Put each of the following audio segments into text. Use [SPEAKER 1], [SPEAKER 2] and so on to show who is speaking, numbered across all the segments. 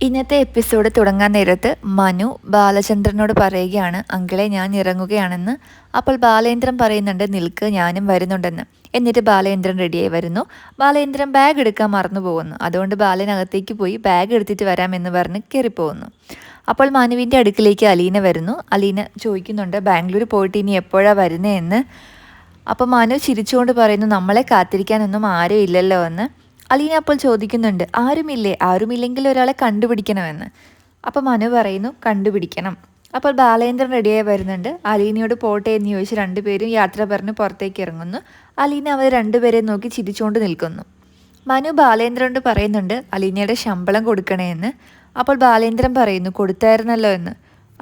[SPEAKER 1] ഇന്നത്തെ എപ്പിസോഡ് തുടങ്ങാൻ നേരത്ത് മനു ബാലചന്ദ്രനോട് പറയുകയാണ് അങ്കിളെ ഞാൻ ഇറങ്ങുകയാണെന്ന്. അപ്പോൾ ബാലേന്ദ്രൻ പറയുന്നുണ്ട് നിൽക്ക് ഞാനും വരുന്നുണ്ടെന്ന്. എന്നിട്ട് ബാലേന്ദ്രൻ റെഡിയായി വരുന്നു. ബാലേന്ദ്രൻ ബാഗ് എടുക്കാൻ മറന്നു പോകുന്നു. അതുകൊണ്ട് ബാലനകത്തേക്ക് പോയി ബാഗ് എടുത്തിട്ട് വരാമെന്ന് പറഞ്ഞ് കയറിപ്പോകുന്നു. അപ്പോൾ മനുവിന്റെ അടുക്കിലേക്ക് അലീന വരുന്നു. അലീന ചോദിക്കുന്നുണ്ട് ബാംഗ്ലൂർ പോയിട്ട് ഇനി എപ്പോഴാണ് വരുന്നതെന്ന് അപ്പോൾ മനു ചിരിച്ചുകൊണ്ട് പറയുന്നു നമ്മളെ കാത്തിരിക്കാനൊന്നും ആരും ഇല്ലല്ലോ എന്ന്. അലീന അപ്പോൾ ചോദിക്കുന്നുണ്ട് ആരുമില്ലേ? ആരുമില്ലെങ്കിൽ ഒരാളെ കണ്ടുപിടിക്കണമെന്ന്. അപ്പോൾ മനു പറയുന്നു കണ്ടുപിടിക്കണം. അപ്പോൾ ബാലേന്ദ്രൻ റെഡിയായി വരുന്നുണ്ട് അലീനയോട് പോട്ടെ എന്ന് ചോദിച്ച് രണ്ടുപേരും യാത്ര പറഞ്ഞ് പുറത്തേക്ക് ഇറങ്ങുന്നു. അലീന അവർ രണ്ടുപേരെ നോക്കി ചിരിച്ചുകൊണ്ട് നിൽക്കുന്നു. മനു ബാലേന്ദ്രനോട് പറയുന്നുണ്ട് അലീനയുടെ ശമ്പളം കൊടുക്കണേ എന്ന് അപ്പോൾ ബാലേന്ദ്രൻ പറയുന്നു കൊടുത്തായിരുന്നല്ലോ എന്ന്.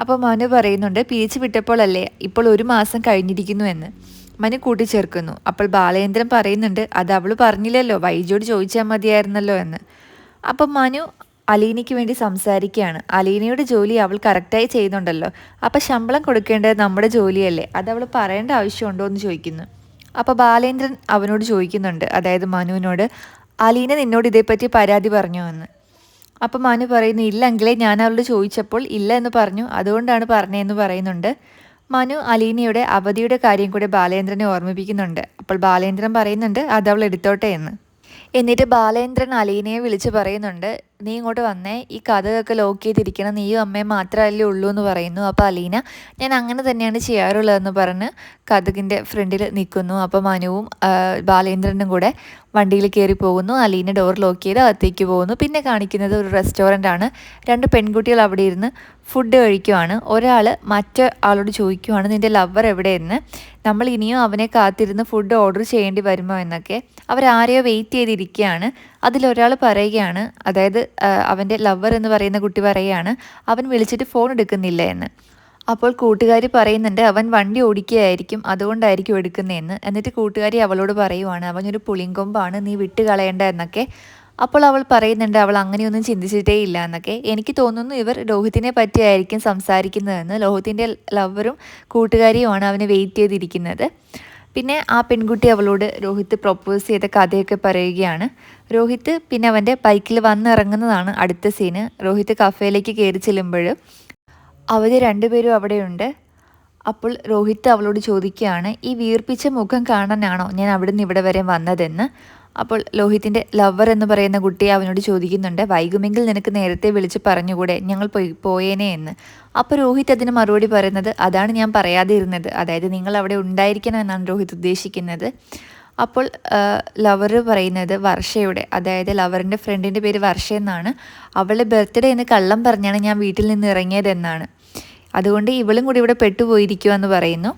[SPEAKER 1] അപ്പോൾ മനു പറയുന്നുണ്ട് പിരിച്ചു വിട്ടപ്പോഴല്ലേ ഇപ്പോൾ ഒരു മാസം കഴിഞ്ഞിരിക്കുന്നു എന്ന് മനു കൂട്ടിച്ചേർക്കുന്നു. അപ്പോൾ ബാലേന്ദ്രൻ പറയുന്നുണ്ട് അത് അവൾ പറഞ്ഞില്ലല്ലോ വൈജോട് ചോദിച്ചാൽ മതിയായിരുന്നല്ലോ എന്ന്. അപ്പം മനു അലീനയ്ക്ക് വേണ്ടി സംസാരിക്കുകയാണ്. അലീനയുടെ ജോലി അവൾ കറക്റ്റായി ചെയ്യുന്നുണ്ടല്ലോ. അപ്പം ശമ്പളം കൊടുക്കേണ്ടത് നമ്മുടെ ജോലിയല്ലേ? അത് അവൾ പറയേണ്ട ആവശ്യമുണ്ടോ എന്ന് ചോദിക്കുന്നു. അപ്പോൾ ബാലേന്ദ്രൻ അവനോട് ചോദിക്കുന്നുണ്ട് അതായത് മനുവിനോട് അലീന നിന്നോട് ഇതേപ്പറ്റി പരാതി പറഞ്ഞു എന്ന്? അപ്പം മനു പറയുന്നു ഇല്ലെങ്കിലേ ഞാൻ അവളോട് ചോദിച്ചപ്പോൾ ഇല്ല എന്ന് പറഞ്ഞു. അതുകൊണ്ടാണ് പറഞ്ഞതെന്ന് പറയുന്നുണ്ട്. മനു അലീനയുടെ അവധിയുടെ കാര്യം കൂടെ ബാലേന്ദ്രനെ ഓർമ്മിപ്പിക്കുന്നുണ്ട്. അപ്പോൾ ബാലേന്ദ്രൻ പറയുന്നുണ്ട് അത് അവൾ എടുത്തോട്ടെ എന്ന്. എന്നിട്ട് ബാലേന്ദ്രൻ അലീനയെ വിളിച്ച് പറയുന്നുണ്ട് നീ ഇങ്ങോട്ട് വന്നേ. ഈ കഥയൊക്കെ ലോക്ക് ചെയ്തിരിക്കണം. നീയും അമ്മയും മാത്രമല്ലേ ഉള്ളൂ എന്ന് പറയുന്നു. അപ്പോൾ അലീന ഞാൻ അങ്ങനെ തന്നെയാണ് ചെയ്യാറുള്ളതെന്ന് പറഞ്ഞ് കഥകിന്റെ ഫ്രണ്ടിൽ നിൽക്കുന്നു. അപ്പോൾ മനുവും ബാലേന്ദ്രനും കൂടെ വണ്ടിയിൽ കയറി പോകുന്നു. അലീന ഡോർ ലോക്ക് ചെയ്ത് അകത്തേക്ക് പോകുന്നു. പിന്നെ കാണിക്കുന്നത് ഒരു റെസ്റ്റോറന്റ് ആണ്. രണ്ട് പെൺകുട്ടികൾ അവിടെ ഇരുന്ന് ഫുഡ് കഴിക്കുവാണ്. ഒരാൾ മറ്റേ ആളോട് ചോദിക്കുവാണ് നിന്റെ ലവർ എവിടെയെന്ന്? നമ്മൾ ഇനിയും അവനെ കാത്തിരുന്ന് ഫുഡ് ഓർഡർ ചെയ്യേണ്ടി വരുമോ? എന്നൊക്കെ. അവരാരെയോ വെയിറ്റ് ചെയ്തിരിക്കുകയാണ്. അതിലൊരാൾ പറയുകയാണ് അതായത് അവന്റെ ലവർ എന്ന് പറയുന്ന കുട്ടി പറയുകയാണ് അവൻ വിളിച്ചിട്ട് ഫോൺ എടുക്കുന്നില്ല എന്ന്. അപ്പോൾ കൂട്ടുകാരി പറയുന്നുണ്ട് അവൻ വണ്ടി ഓടിക്കുകയായിരിക്കും അതുകൊണ്ടായിരിക്കും എടുക്കുന്നതെന്ന്. എന്നിട്ട് കൂട്ടുകാരി അവളോട് പറയുവാണ് അവനൊരു പുളിങ്കൊമ്പാണ് നീ വിട്ട് കളയേണ്ട എന്നൊക്കെ. അപ്പോൾ അവൾ പറയുന്നുണ്ട് അവൾ അങ്ങനെയൊന്നും ചിന്തിച്ചിട്ടേ ഇല്ല എന്നൊക്കെ. എനിക്ക് തോന്നുന്നു ഇവർ ലോഹിത്തിനെ പറ്റിയായിരിക്കും സംസാരിക്കുന്നതെന്ന്. ലോഹിത്തിന്റെ ലവറും കൂട്ടുകാരിയുമാണ് അവനെ വെയിറ്റ് ചെയ്തിരിക്കുന്നത്. പിന്നെ ആ പെൺകുട്ടി അവളോട് രോഹിത് പ്രൊപ്പോസ് ചെയ്ത കഥയൊക്കെ പറയുകയാണ്. രോഹിത് പിന്നെ അവന്റെ ബൈക്കിൽ വന്നിറങ്ങുന്നതാണ് അടുത്ത സീന് രോഹിത് കഫേയിലേക്ക് കയറി ചെല്ലുമ്പോൾ അവർ രണ്ടുപേരും അവിടെയുണ്ട്. അപ്പോൾ രോഹിത് അവളോട് ചോദിക്കുകയാണ് ഈ വീർപ്പിച്ച മുഖം കാണാനാണോ ഞാൻ അവിടെ നിന്ന് ഇവിടെ വരെ വന്നതെന്ന്? അപ്പോൾ ലോഹിത്തിന്റെ ലവർ എന്ന് പറയുന്ന കുട്ടി അവനോട് ചോദിക്കുന്നുണ്ട് വൈകുമെങ്കിൽ നിനക്ക് നേരത്തെ വിളിച്ച് പറഞ്ഞുകൂടെ? ഞങ്ങൾ പോയി പോയേനെ എന്ന്. അപ്പോൾ രോഹിത് അതിന് മറുപടി പറയുന്നത് അതാണ് ഞാൻ പറയാതെ ഇരുന്നത് അതായത് നിങ്ങൾ അവിടെ ഉണ്ടായിരിക്കണം എന്നാണ് രോഹിത് ഉദ്ദേശിക്കുന്നത്. അപ്പോൾ ലവർ പറയുന്നത് വർഷയുടെ അതായത് ലവറിന്റെ ഫ്രണ്ടിന്റെ പേര് വർഷ എന്നാണ്. അവളുടെ ബർത്ത്ഡേ എന്ന് കള്ളം പറഞ്ഞാണ് ഞാൻ വീട്ടിൽ നിന്ന് ഇറങ്ങിയതെന്നാണ്. അതുകൊണ്ട് ഇവളും കൂടി ഇവിടെ പെട്ടുപോയിരിക്കുക എന്ന് പറയുന്നു.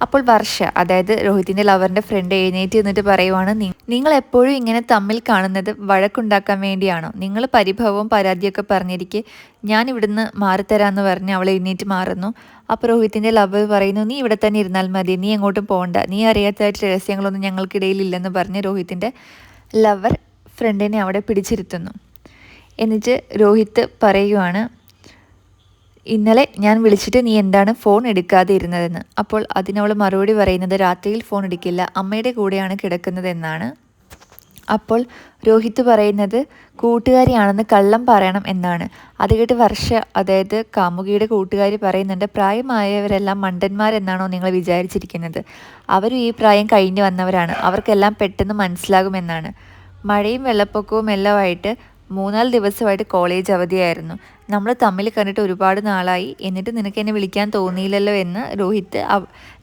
[SPEAKER 1] അപ്പോൾ വർഷ അതായത് രോഹിതിന്റെ ലവറിന്റെ ഫ്രണ്ട് എഴുന്നേറ്റ് നിന്നിട്ട് പറയുവാണ് നിങ്ങൾ എപ്പോഴും ഇങ്ങനെ തമ്മിൽ കാണുന്നത് വഴക്കുണ്ടാക്കാൻ വേണ്ടിയാണോ? നിങ്ങൾ പരിഭവവും പരാതിയൊക്കെ പറഞ്ഞിരിക്കെ ഞാൻ ഇവിടുന്ന് മാറിത്തരാമെന്ന് പറഞ്ഞ് അവൾ എഴുന്നേറ്റ് മാറുന്നു. അപ്പോൾ രോഹിതിന്റെ ലവ് പറയുന്നു നീ ഇവിടെ തന്നെ ഇരുന്നാൽ മതി നീ എങ്ങോട്ടും പോകണ്ട നീ അറിയാത്തതായിട്ട് രഹസ്യങ്ങളൊന്നും ഞങ്ങൾക്കിടയിൽ ഇല്ലെന്ന് പറഞ്ഞ് രോഹിത്തിന്റെ ലവർ ഫ്രണ്ടിനെ അവിടെ പിടിച്ചിരുത്തുന്നു. എന്നിട്ട് രോഹിത് പറയുവാണ് ഇന്നലെ ഞാൻ വിളിച്ചിട്ട് നീ എന്താണ് ഫോൺ എടുക്കാതെ ഇരുന്നതെന്ന് അപ്പോൾ അതിനവൾ മറുപടി പറയുന്നത് രാത്രിയിൽ ഫോൺ എടുക്കില്ല. അമ്മയുടെ കൂടെയാണ് കിടക്കുന്നതെന്നാണ്. അപ്പോൾ രോഹിത് പറയുന്നത് കൂട്ടുകാരിയാണെന്ന് കള്ളം പറയണം എന്നാണ്. അത് കേട്ട് വർഷ അതായത് കാമുകിയുടെ കൂട്ടുകാരി പറയുന്നുണ്ട് പ്രായമായവരെല്ലാം മണ്ടന്മാരെന്നാണോ നിങ്ങൾ വിചാരിച്ചിരിക്കുന്നത്? അവരും ഈ പ്രായം കഴിഞ്ഞു വന്നവരാണ്. അവർക്കെല്ലാം പെട്ടെന്ന് മനസ്സിലാകുമെന്നാണ്. മഴയും വെള്ളപ്പൊക്കവും എല്ലാമായിട്ട് മൂന്നാൽ ദിവസമായിട്ട് കോളേജ് അവധിയായിരുന്നു. നമ്മൾ തമ്മിൽ കണ്ടിട്ട് ഒരുപാട് നാളായി. എന്നിട്ട് നിനക്ക് എന്നെ വിളിക്കാൻ തോന്നിയില്ലല്ലോ എന്ന് രോഹിത്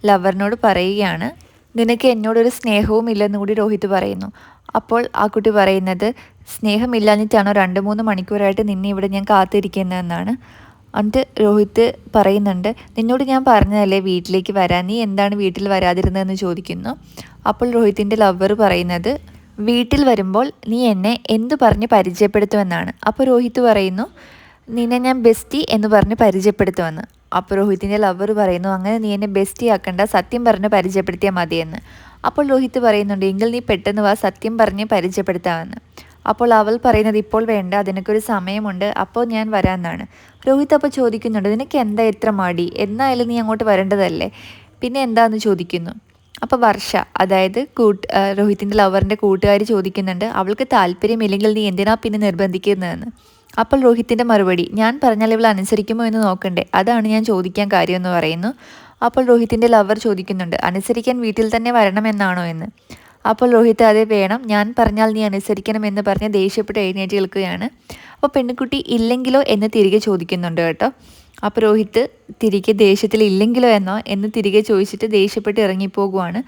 [SPEAKER 1] ലവറിനോട് പറയുകയാണ്. നിനക്ക് എന്നോടൊരു സ്നേഹവും ഇല്ലെന്ന് കൂടി രോഹിത് പറയുന്നു. അപ്പോൾ ആ കുട്ടി പറയുന്നത് സ്നേഹമില്ലാഞ്ഞിട്ടാണോ രണ്ട് മൂന്ന് മണിക്കൂറായിട്ട് നിന്നെ ഇവിടെ ഞാൻ കാത്തിരിക്കുന്നതെന്നാണ്? എന്നിട്ട് രോഹിത് പറയുന്നുണ്ട് നിന്നോട് ഞാൻ പറഞ്ഞതല്ലേ വീട്ടിലേക്ക് വരാൻ? നീ എന്താണ് വീട്ടിൽ വരാതിരുന്നതെന്ന് ചോദിക്കുന്നു? അപ്പോൾ രോഹിത്തിന്റെ ലവർ പറയുന്നത് വീട്ടിൽ വരുമ്പോൾ നീ എന്നെ എന്തു പറഞ്ഞ് പരിചയപ്പെടുത്തുമെന്നാണ്. അപ്പോൾ രോഹിത് പറയുന്നു നിന്നെ ഞാൻ ബെസ്റ്റി എന്ന് പറഞ്ഞ് പരിചയപ്പെടുത്തുമെന്ന്. അപ്പോൾ രോഹിത്തിന്റെ ലവർ പറയുന്നു അങ്ങനെ നീ എന്നെ ബെസ്റ്റി ആക്കണ്ട സത്യം പറഞ്ഞ് പരിചയപ്പെടുത്തിയാൽ മതിയെന്ന്. അപ്പോൾ രോഹിത് പറയുന്നുണ്ട് എങ്കിൽ നീ പെട്ടെന്ന് വാ സത്യം പറഞ്ഞ് പരിചയപ്പെടുത്താമെന്ന്. അപ്പോൾ അവൾ പറയുന്നത് ഇപ്പോൾ വേണ്ട അതിനൊക്കെ സമയമുണ്ട് അപ്പോൾ ഞാൻ വരാമെന്നാണ്. രോഹിത് അപ്പോൾ ചോദിക്കുന്നുണ്ട് നിനക്ക് എന്താ എത്ര മടി? എന്നായാലും നീ അങ്ങോട്ട് വരേണ്ടതല്ലേ? പിന്നെ എന്താന്ന് ചോദിക്കുന്നു അപ്പോൾ വർഷ അതായത് കൂട്ട് രോഹിത്തിന്റെ ലവറിന്റെ കൂട്ടുകാർ ചോദിക്കുന്നുണ്ട് അവൾക്ക് താല്പര്യമില്ലെങ്കിൽ നീ എന്തിനാ പിന്നെ നിർബന്ധിക്കുന്നതെന്ന്? അപ്പോൾ രോഹിത്തിന്റെ മറുപടി ഞാൻ പറഞ്ഞാൽ ഇവൾ അനുസരിക്കുമോ എന്ന് നോക്കണ്ടേ അതാണ് ഞാൻ ചോദിക്കാൻ കാര്യമെന്ന് പറയുന്നു. അപ്പോൾ രോഹിത്തിന്റെ ലവർ ചോദിക്കുന്നുണ്ട് അനുസരിക്കാൻ വീട്ടിൽ തന്നെ വരണമെന്നാണോ എന്ന്? അപ്പോൾ രോഹിത് അതേ വേണം ഞാൻ പറഞ്ഞാൽ നീ അനുസരിക്കണം എന്ന് പറഞ്ഞ് ദേഷ്യപ്പെട്ട് എഴുന്നേറ്റ് നിൽക്കുകയാണ്. അപ്പോൾ പെൺകുട്ടി ഇല്ലെങ്കിലോ? എന്ന് തിരികെ ചോദിക്കുന്നുണ്ട് കേട്ടോ. അപ്പോൾ രോഹിത് തിരികെ ദേഷ്യത്തിൽ ഇല്ലെങ്കിലോ എന്നോ എന്ന് തിരികെ ചോദിച്ചിട്ട് ദേഷ്യപ്പെട്ട് ഇറങ്ങിപ്പോകുവാണ്.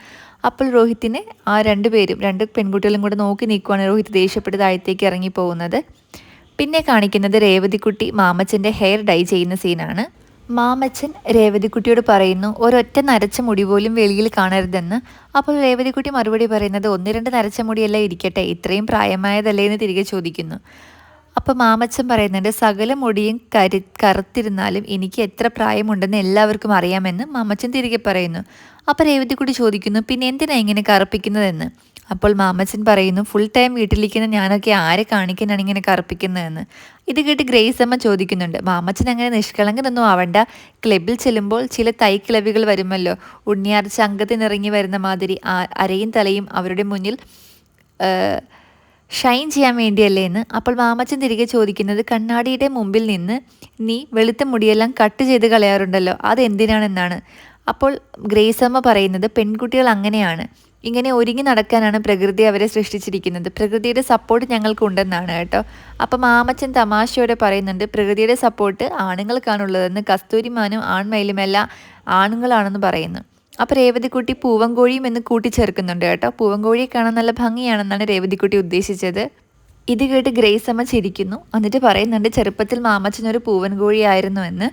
[SPEAKER 1] അപ്പോൾ രോഹിത്തിനെ ആ രണ്ട് പേരും രണ്ട് പെൺകുട്ടികളും കൂടെ നോക്കി നിൽക്കുവാണ് രോഹിത് ദേഷ്യപ്പെട്ട് താഴത്തേക്ക് ഇറങ്ങിപ്പോകുന്നത്. പിന്നെ കാണിക്കുന്നത് രേവതിക്കുട്ടി മാമച്ചന്റെ ഹെയർ ഡൈ ചെയ്യുന്ന സീനാണ്. മാമച്ചൻ രേവതിക്കുട്ടിയോട് പറയുന്നു ഒരൊറ്റ നരച്ച മുടി പോലും വെളിയിൽ കാണരുതെന്ന്. അപ്പോൾ രേവതിക്കുട്ടി മറുപടി പറയുന്നത് ഒന്ന് രണ്ട് നരച്ച മുടിയല്ല ഇരിക്കട്ടെ ഇത്രയും പ്രായമായതല്ലേ എന്ന് തിരികെ ചോദിക്കുന്നു. അപ്പോൾ മാമച്ചൻ പറയുന്നുണ്ട് സകല മുടിയും കരു കറുത്തിരുന്നാലും എനിക്ക് എത്ര പ്രായമുണ്ടെന്ന് എല്ലാവർക്കും അറിയാമെന്ന് മാമച്ചൻ തിരികെ പറയുന്നു. അപ്പോൾ കൂടി ചോദിക്കുന്നു പിന്നെ എന്തിനാ ഇങ്ങനെ കറുപ്പിക്കുന്നതെന്ന്? അപ്പോൾ മാമച്ചൻ പറയുന്നു ഫുൾ ടൈം വീട്ടിലിരിക്കുന്ന ഞാനൊക്കെ ആരെ കാണിക്കാനാണ് ഇങ്ങനെ കറുപ്പിക്കുന്നതെന്ന്? ഇത് കേട്ട് ഗ്രേസ് അമ്മ ചോദിക്കുന്നുണ്ട് മാമച്ചൻ അങ്ങനെ നിഷ്കളങ്കനൊന്നും ആവണ്ട. ക്ലബിൽ ചെല്ലുമ്പോൾ ചില തൈ കിളവികൾ വരുമല്ലോ. ഉണ്ണിയാർ അംഗത്തിനിറങ്ങി വരുന്ന മാതിരി അരയും തലയും അവരുടെ മുന്നിൽ ഷൈൻ ചെയ്യാൻ വേണ്ടിയല്ലേ എന്ന് അപ്പോൾ മാമച്ചൻ തിരികെ ചോദിക്കുന്നത് കണ്ണാടിയുടെ മുമ്പിൽ നിന്ന് നീ വെളുത്ത മുടിയെല്ലാം കട്ട് ചെയ്ത് കളയാറുണ്ടല്ലോ അത് അതെന്തിനാണെന്നാണ്? അപ്പോൾ ഗ്രേസമ്മ പറയുന്നത് പെൺകുട്ടികൾ അങ്ങനെയാണ്. ഇങ്ങനെ ഒരുങ്ങി നടക്കാനാണ് പ്രകൃതി അവരെ സൃഷ്ടിച്ചിരിക്കുന്നത്. പ്രകൃതിയുടെ സപ്പോർട്ട് ഞങ്ങൾക്കുണ്ടെന്നാണ് കേട്ടോ. അപ്പം മാമച്ചൻ തമാശയോടെ പറയുന്നുണ്ട് പ്രകൃതിയുടെ സപ്പോർട്ട് ആണുങ്ങൾക്കാണുള്ളതെന്ന് കസ്തൂരിമാനും ആൺമയിലുമെല്ലാം ആണുങ്ങളാണെന്ന് പറയുന്നു. അപ്പോൾ രേവതിക്കുട്ടി പൂവൻകോഴിയും എന്ന് കൂട്ടിച്ചേർക്കുന്നുണ്ട് കേട്ടോ. പൂവൻകോഴിയെ കാണാൻ നല്ല ഭംഗിയാണെന്നാണ് രേവതിക്കുട്ടി ഉദ്ദേശിച്ചത്. ഇത് കേട്ട് ഗ്രേസ് അമ്മ ചിരിക്കുന്നു. എന്നിട്ട് പറയുന്നുണ്ട് ചെറുപ്പത്തിൽ മാമച്ചനൊരു പൂവൻകോഴിയായിരുന്നു എന്ന്.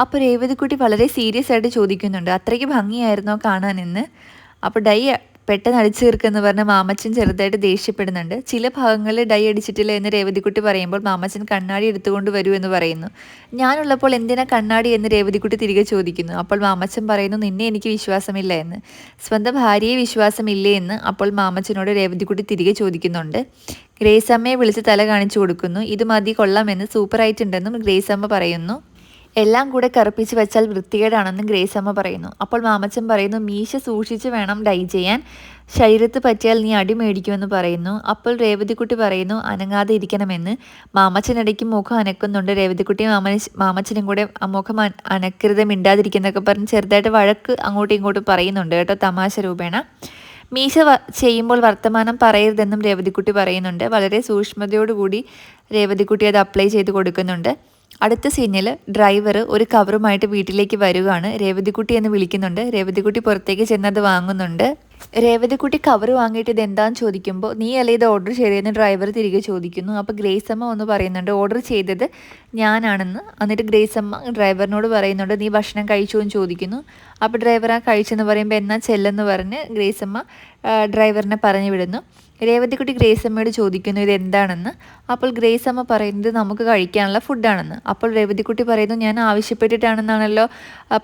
[SPEAKER 1] അപ്പോൾ രേവതിക്കുട്ടി വളരെ സീരിയസ് ആയിട്ട് ചോദിക്കുന്നുണ്ട് അത്രയ്ക്ക് ഭംഗിയായിരുന്നോ കാണാനെന്ന് അപ്പോൾ ഡൈ പെട്ടെന്ന് അടിച്ചു തീർക്കെന്ന് പറഞ്ഞ് മാമച്ചൻ ചെറുതായിട്ട് ദേഷ്യപ്പെടുന്നുണ്ട്. ചില ഭാഗങ്ങളിൽ ഡൈ അടിച്ചിട്ടില്ല എന്ന് രേവതിക്കുട്ടി പറയുമ്പോൾ മാമച്ചൻ കണ്ണാടി എടുത്തുകൊണ്ട് വരൂ എന്ന് പറയുന്നു. ഞാനുള്ളപ്പോൾ എന്തിനാ കണ്ണാടി എന്ന് രേവതിക്കുട്ടി തിരികെ ചോദിക്കുന്നു. അപ്പോൾ മാമച്ചൻ പറയുന്നു നിന്നെ എനിക്ക് വിശ്വാസമില്ല എന്ന്. സ്വന്തം ഭാര്യയെ വിശ്വാസമില്ലേ എന്ന്. അപ്പോൾ മാമച്ചനോട് രേവതിക്കുട്ടി തിരികെ ചോദിക്കുന്നുണ്ട്. ഗ്രേസമ്മയെ വിളിച്ച് തല കാണിച്ചു കൊടുക്കുന്നു. ഇത് മതി കൊള്ളാമെന്ന് സൂപ്പറായിട്ടുണ്ടെന്നും ഗ്രേസമ്മ പറയുന്നു. എല്ലാം കൂടെ കറുപ്പിച്ച് വെച്ചാൽ വൃത്തികേടാണെന്നും ഗ്രേസ് അമ്മ പറയുന്നു. അപ്പോൾ മാമച്ചൻ പറയുന്നു മീശ സൂക്ഷിച്ച് വേണം ഡൈ ചെയ്യാൻ. ശരീരത്ത് പറ്റിയാൽ നീ അടി മേടിക്കുമെന്ന് പറയുന്നു. അപ്പോൾ രേവതിക്കുട്ടി പറയുന്നു അനങ്ങാതെ ഇരിക്കണമെന്ന്. മാമച്ചനിടയ്ക്ക് മുഖം അനക്കുന്നുണ്ട്. രേവതിക്കുട്ടി മാമന മാമച്ചനും കൂടെ മുഖം അനക്കരുത് മിണ്ടാതിരിക്കുന്നൊക്കെ പറഞ്ഞ് ചെറുതായിട്ട് വഴക്ക് അങ്ങോട്ടും ഇങ്ങോട്ടും പറയുന്നുണ്ട് കേട്ടോ തമാശ രൂപേണ. മീശ ചെയ്യുമ്പോൾ വർത്തമാനം പറയരുതെന്നും രേവതിക്കുട്ടി പറയുന്നുണ്ട്. വളരെ സൂക്ഷ്മതയോടുകൂടി രേവതിക്കുട്ടി അത് അപ്ലൈ ചെയ്ത് കൊടുക്കുന്നുണ്ട്. അടുത്ത സീനിൽ ഡ്രൈവർ ഒരു കവറുമായിട്ട് വീട്ടിലേക്ക് വരികയാണ് രേവതിക്കുട്ടി എന്ന് വിളിക്കുന്നുണ്ട്. രേവതിക്കുട്ടി പുറത്തേക്ക് ചെന്നത് വാങ്ങുന്നുണ്ട്. രേവതിക്കുട്ടി കവർ വാങ്ങിയിട്ട് ഇത് എന്താന്ന് ചോദിക്കുമ്പോൾ നീ അല്ലേ ഇത് ഓർഡർ ചെയ്തതെന്ന് ഡ്രൈവർ തിരികെ ചോദിക്കുന്നു. അപ്പോൾ ഗ്രേസ് അമ്മ ഒന്ന് പറയുന്നുണ്ട് ഓർഡർ ചെയ്തത് ഞാനാണെന്ന്. എന്നിട്ട് ഗ്രേസ് അമ്മ ഡ്രൈവറിനോട് പറയുന്നുണ്ട് നീ ഭക്ഷണം കഴിച്ചു എന്ന് ചോദിക്കുന്നു. അപ്പോൾ ഡ്രൈവർ ആ കഴിച്ചെന്ന് പറയുമ്പോൾ എന്നാ ചെല്ലെന്ന് പറഞ്ഞ് ഗ്രേസ് അമ്മ ഡ്രൈവറിനെ പറഞ്ഞു വിടുന്നു. രേവതിക്കുട്ടി ഗ്രേസ് അമ്മയോട് ചോദിക്കുന്നു ഇത് എന്താണെന്ന് അപ്പോൾ ഗ്രേസ് അമ്മ പറയുന്നത് നമുക്ക് കഴിക്കാനുള്ള ഫുഡാണെന്ന്. അപ്പോൾ രേവതിക്കുട്ടി പറയുന്നു ഞാൻ ആവശ്യപ്പെട്ടിട്ടാണെന്നാണല്ലോ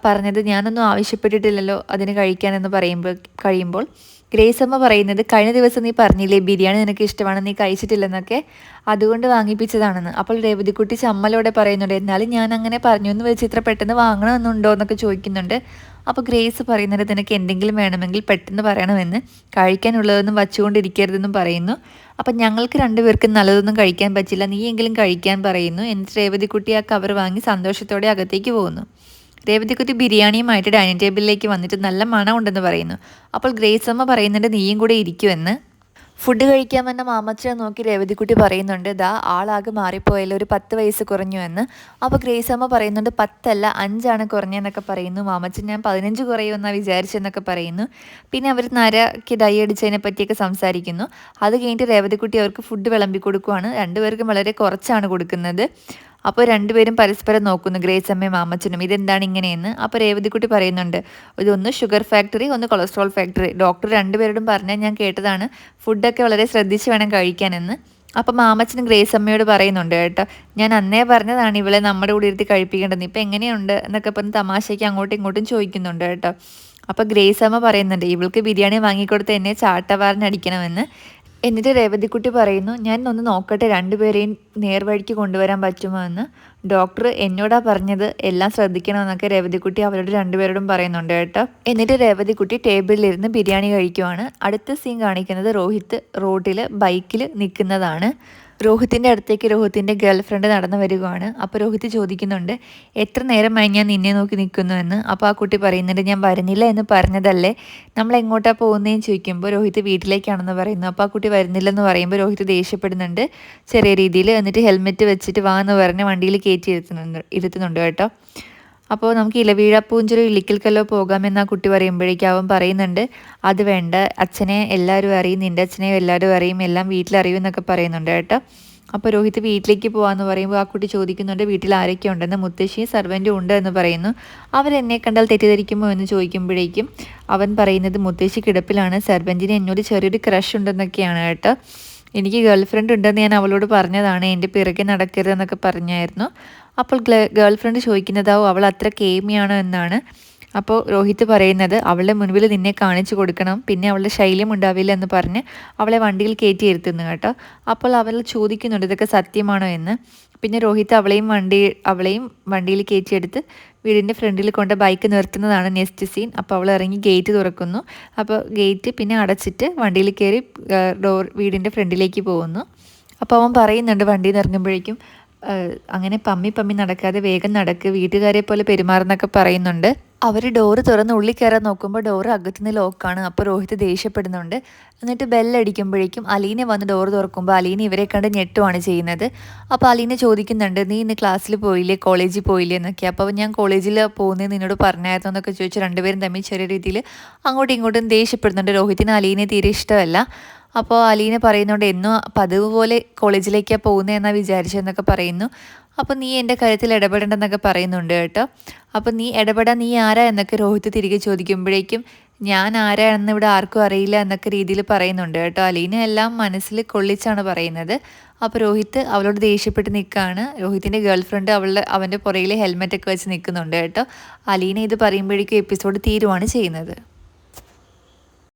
[SPEAKER 1] പറഞ്ഞത്. ഞാനൊന്നും ആവശ്യപ്പെട്ടിട്ടില്ലല്ലോ അതിന് കഴിക്കാനെന്ന് പറയുമ്പോൾ കഴിയുമ്പോൾ. ഗ്രേസ് അമ്മ പറയുന്നത് കഴിഞ്ഞ ദിവസം നീ പറഞ്ഞില്ലേ ബിരിയാണി നിനക്ക് ഇഷ്ടമാണ് നീ കഴിച്ചിട്ടില്ലെന്നൊക്കെ? അതുകൊണ്ട് വാങ്ങിപ്പിച്ചതാണെന്ന്. അപ്പോൾ രേവതിക്കുട്ടി ചമ്മലോടെ പറയുന്നുണ്ട് എന്നാലും ഞാൻ അങ്ങനെ പറഞ്ഞു എന്ന് വെച്ച് ഇത്ര പെട്ടെന്ന് വാങ്ങണമെന്നുണ്ടോ? എന്നൊക്കെ ചോദിക്കുന്നുണ്ട്. അപ്പോൾ ഗ്രേസ് പറയുന്നത് നിനക്ക് എന്തെങ്കിലും വേണമെങ്കിൽ പെട്ടെന്ന് പറയണമെന്ന്. കഴിക്കാനുള്ളതൊന്നും വച്ചുകൊണ്ടിരിക്കരുതെന്നും പറയുന്നു. അപ്പം ഞങ്ങൾക്ക് രണ്ടുപേർക്കും നല്ലതൊന്നും കഴിക്കാൻ പറ്റില്ല. നീയെങ്കിലും കഴിക്കാൻ പറയുന്നു. എന്നിട്ട് രേവതിക്കുട്ടി ആ കവർ വാങ്ങി സന്തോഷത്തോടെ അകത്തേക്ക് പോകുന്നു. രേവതിക്കുട്ടി ബിരിയാണിയുമായിട്ട് ഡൈനിങ് ടേബിളിലേക്ക് വന്നിട്ട് നല്ല മണമുണ്ടെന്ന് പറയുന്നു. അപ്പോൾ ഗ്രേസ് അമ്മ പറയുന്നുണ്ട് നീയും കൂടെ ഇരിക്കുമെന്ന് ഫുഡ് കഴിക്കാൻ വന്ന മാമച്ചനെ നോക്കി രേവതിക്കുട്ടി പറയുന്നുണ്ട് ദാ ആളാകെ മാറിപ്പോയാലും ഒരു പത്ത് വയസ്സ് കുറഞ്ഞു എന്ന്. അപ്പോൾ ഗ്രേസ് അമ്മ പറയുന്നുണ്ട് പത്തല്ല അഞ്ചാണ് കുറഞ്ഞെന്നൊക്കെ പറയുന്നു. മാമച്ചൻ ഞാൻ പതിനഞ്ച് കുറയുമെന്നാണ് വിചാരിച്ചെന്നൊക്കെ പറയുന്നു. പിന്നെ അവർ നരക്ക് ഡൈ അടിച്ചതിനെ പറ്റിയൊക്കെ സംസാരിക്കുന്നു. അത് കഴിഞ്ഞിട്ട് രേവതിക്കുട്ടി അവർക്ക് ഫുഡ് വിളമ്പി കൊടുക്കുവാണ്. രണ്ടുപേർക്കും വളരെ കുറച്ചാണ് കൊടുക്കുന്നത്. അപ്പോൾ രണ്ടുപേരും പരസ്പരം നോക്കുന്നു ഗ്രേസ് അമ്മയും മാമച്ചനും. ഇതെന്താണ് ഇങ്ങനെയെന്ന്? അപ്പോൾ രേവതിക്കുട്ടി പറയുന്നുണ്ട് ഇതൊന്ന് ഷുഗർ ഫാക്ടറി ഒന്ന് കൊളസ്ട്രോൾ ഫാക്ടറി. ഡോക്ടർ രണ്ടുപേരോടും പറഞ്ഞാൽ ഞാൻ കേട്ടതാണ് ഫുഡൊക്കെ വളരെ ശ്രദ്ധിച്ച് വേണം കഴിക്കാനെന്ന്. അപ്പം മാമച്ചൻ ഗ്രേസ് അമ്മയോട് പറയുന്നുണ്ട് കേട്ടോ ഞാൻ അന്നേ പറഞ്ഞതാണ് ഇവളെ നമ്മുടെ കൂടെ ഇരുത്തി കഴിപ്പിക്കേണ്ടത്. ഇപ്പം എങ്ങനെയുണ്ട്? എന്നൊക്കെ പറഞ്ഞ് തമാശയ്ക്ക് അങ്ങോട്ടും ഇങ്ങോട്ടും ചോദിക്കുന്നുണ്ട് കേട്ടോ അപ്പോൾ ഗ്രേസ് അമ്മ പറയുന്നുണ്ട് ഇവൾക്ക് ബിരിയാണി വാങ്ങിക്കൊടുത്ത് എന്നെ ചാട്ടവാറിനടിക്കണമെന്ന് എന്നിട്ട് രേവതിക്കുട്ടി പറയുന്നു ഞാൻ ഒന്ന് നോക്കട്ടെ രണ്ടുപേരെയും നേർവഴിക്ക് കൊണ്ടുവരാൻ പറ്റുമോ എന്ന്. ഡോക്ടർ എന്നോടാ പറഞ്ഞത് എല്ലാം ശ്രദ്ധിക്കണമെന്നൊക്കെ രേവതിക്കുട്ടി അവരോട് രണ്ടുപേരോടും പറയുന്നുണ്ട് കേട്ടോ. എന്നിട്ട് രേവതിക്കുട്ടി ടേബിളിലിരുന്ന് ബിരിയാണി കഴിക്കുവാണ്. അടുത്ത സീൻ കാണിക്കുന്നത് രോഹിത് റോഡിൽ ബൈക്കിൽ നിൽക്കുന്നതാണ്. രോഹിത്തിന്റെ അടുത്തേക്ക് രോഹിത്തിന്റെ ഗേൾഫ്രണ്ട് നടന്നു വരികയാണ് അപ്പോൾ രോഹിത് ചോദിക്കുന്നുണ്ട് എത്ര നേരമായി ഞാൻ നിന്നെ നോക്കി നിൽക്കുന്നു എന്ന്? അപ്പോൾ ആ കുട്ടി പറയുന്നുണ്ട് ഞാൻ വരുന്നില്ല എന്ന് പറഞ്ഞതല്ലേ? നമ്മൾ എങ്ങോട്ടാണ് പോകുന്നതെന്ന് ചോദിക്കുമ്പോൾ രോഹിത് വീട്ടിലേക്കാണെന്ന് പറയുന്നു. അപ്പോൾ ആ കുട്ടി വരുന്നില്ലെന്ന് പറയുമ്പോൾ രോഹിത് ദേഷ്യപ്പെടുന്നുണ്ട്. ചെറിയ രീതിയിൽ എന്നിട്ട് ഹെൽമെറ്റ് വെച്ചിട്ട് വാ എന്ന് പറഞ്ഞ് വണ്ടിയിൽ കയറ്റി ഇരുത്തുന്നുണ്ട് ഇരുത്തുന്നുണ്ട് കേട്ടോ. അപ്പോൾ നമുക്ക് ഇലവീഴപ്പൂഞ്ചൊരു ഇല്ലിക്കൽക്കല്ലോ പോകാമെന്ന് ആ കുട്ടി പറയുമ്പോഴേക്കും അവൻ പറയുന്നുണ്ട് അത് വേണ്ട അച്ഛനെ എല്ലാവരും അറിയും നിന്റെ അച്ഛനെയും എല്ലാവരും അറിയും എല്ലാം വീട്ടിലറിയും എന്നൊക്കെ പറയുന്നുണ്ട് കേട്ടോ. അപ്പോൾ രോഹിത് വീട്ടിലേക്ക് പോകാമെന്ന് പറയുമ്പോൾ ആ കുട്ടി ചോദിക്കുന്നുണ്ട് വീട്ടിൽ ആരൊക്കെ ഉണ്ടെന്ന്? മുത്തശ്ശിയും സർവന്റും ഉണ്ട് എന്ന് പറയുന്നു. അവരെന്നെ കണ്ടാൽ തെറ്റിദ്ധരിക്കുമോ എന്ന് ചോദിക്കുമ്പോഴേക്കും അവൻ പറയുന്നത് മുത്തശ്ശി കിടപ്പിലാണ് സർവന്റിന് എന്നോട് ചെറിയൊരു ക്രഷ് ഉണ്ടെന്നൊക്കെയാണ് കേട്ടോ. എനിക്ക് ഗേൾ ഫ്രണ്ട് ഉണ്ടെന്ന് ഞാൻ അവളോട് പറഞ്ഞതാണ് എന്റെ പിറകെ നടക്കരുതെന്നൊക്കെ പറഞ്ഞായിരുന്നു. അപ്പോൾ ഗേൾ ഫ്രണ്ട് ചോദിക്കുന്നതാവും അവൾ അത്ര കേമിയാണോ എന്നാണ്. അപ്പോൾ രോഹിത് പറയുന്നത് അവളുടെ മുൻപിൽ നിന്നെ കാണിച്ചു കൊടുക്കണം പിന്നെ അവളുടെ ശൈല്യം ഉണ്ടാവില്ല എന്ന് പറഞ്ഞ് അവളെ വണ്ടിയിൽ കയറ്റി ഇരുത്തുന്നു കേട്ടോ. അപ്പോൾ അവൾ ചോദിക്കുന്നുണ്ട് ഇതൊക്കെ സത്യമാണോ എന്ന്? പിന്നെ രോഹിത് അവളെയും വണ്ടി അവളെയും വണ്ടിയിൽ കയറ്റിയെടുത്ത് വീടിന്റെ ഫ്രണ്ടിൽ കൊണ്ട് ബൈക്ക് നിർത്തുന്നതാണ് നെക്സ്റ്റ് സീൻ അപ്പോൾ അവൾ ഇറങ്ങി ഗേറ്റ് തുറക്കുന്നു. അപ്പോൾ ഗേറ്റ് പിന്നെ അടച്ചിട്ട് വണ്ടിയിൽ കയറി ഡോർ വീടിന്റെ ഫ്രണ്ടിലേക്ക് പോകുന്നു. അപ്പോൾ അവൻ പറയുന്നുണ്ട് വണ്ടിയിൽ നിന്ന് ഇറങ്ങുമ്പോഴേക്കും അങ്ങനെ പമ്മി പമ്മി നടക്കാതെ വേഗം നടക്ക് വീട്ടുകാരെ പോലെ പെരുമാറുന്നൊക്കെ പറയുന്നുണ്ട്. അവർ ഡോറ് തുറന്ന് ഉള്ളിൽ കയറാൻ നോക്കുമ്പോൾ ഡോറ് അകത്തുനിന്ന് ലോക്കാണ് അപ്പോൾ രോഹിത് ദേഷ്യപ്പെടുന്നുണ്ട്. എന്നിട്ട് ബെല്ലടിക്കുമ്പോഴേക്കും അലീനെ വന്ന് ഡോറ് തുറക്കുമ്പോൾ അലീന ഇവരെ കണ്ട് ഞെട്ടുവാണ് ചെയ്യുന്നത്. അപ്പോൾ അലീന ചോദിക്കുന്നുണ്ട് നീ ഇന്ന് ക്ലാസ്സിൽ പോയില്ലേ? കോളേജിൽ പോയില്ലേ? എന്നൊക്കെ. അപ്പോൾ ഞാൻ കോളേജിൽ പോകുന്നത് നിന്നോട് പറഞ്ഞായിരുന്നു? എന്നൊക്കെ ചോദിച്ചു രണ്ടുപേരും തമ്മിൽ ചെറിയ രീതിയിൽ അങ്ങോട്ടും ഇങ്ങോട്ടും ദേഷ്യപ്പെടുന്നുണ്ട്. രോഹിത്തിന് അലീനെ തീരെ ഇഷ്ടമല്ല. അപ്പോൾ അലീന പറയുന്നുണ്ട് എന്നും പതിവ് പോലെ കോളേജിലേക്കാണ് പോകുന്നതെന്നാണ് വിചാരിച്ചതെന്നൊക്കെ പറയുന്നു. അപ്പോൾ നീ എന്റെ കാര്യത്തിൽ ഇടപെടേണ്ടെന്നൊക്കെ പറയുന്നുണ്ട് കേട്ടോ. അപ്പോൾ നീ ഇടപെടാൻ നീ ആരാ എന്നൊക്കെ രോഹിത് തിരികെ ചോദിക്കുമ്പോഴേക്കും ഞാൻ ആരാണെന്ന് ഇവിടെ ആർക്കും അറിയില്ല എന്നൊക്കെ രീതിയിൽ പറയുന്നുണ്ട് കേട്ടോ. അലീന എല്ലാം മനസ്സിൽ കൊള്ളിച്ചാണ് പറയുന്നത്. അപ്പോൾ രോഹിത് അവളോട് ദേഷ്യപ്പെട്ട് നിൽക്കുകയാണ്. രോഹിത്തിന്റെ ഗേൾ ഫ്രണ്ട് അവളുടെ അവന്റെ പുറയിൽ ഹെൽമെറ്റൊക്കെ വെച്ച് നിൽക്കുന്നുണ്ട് കേട്ടോ. അലീന ഇത് പറയുമ്പോഴേക്കും എപ്പിസോഡ് തീരുവാണ് ചെയ്യുന്നത്.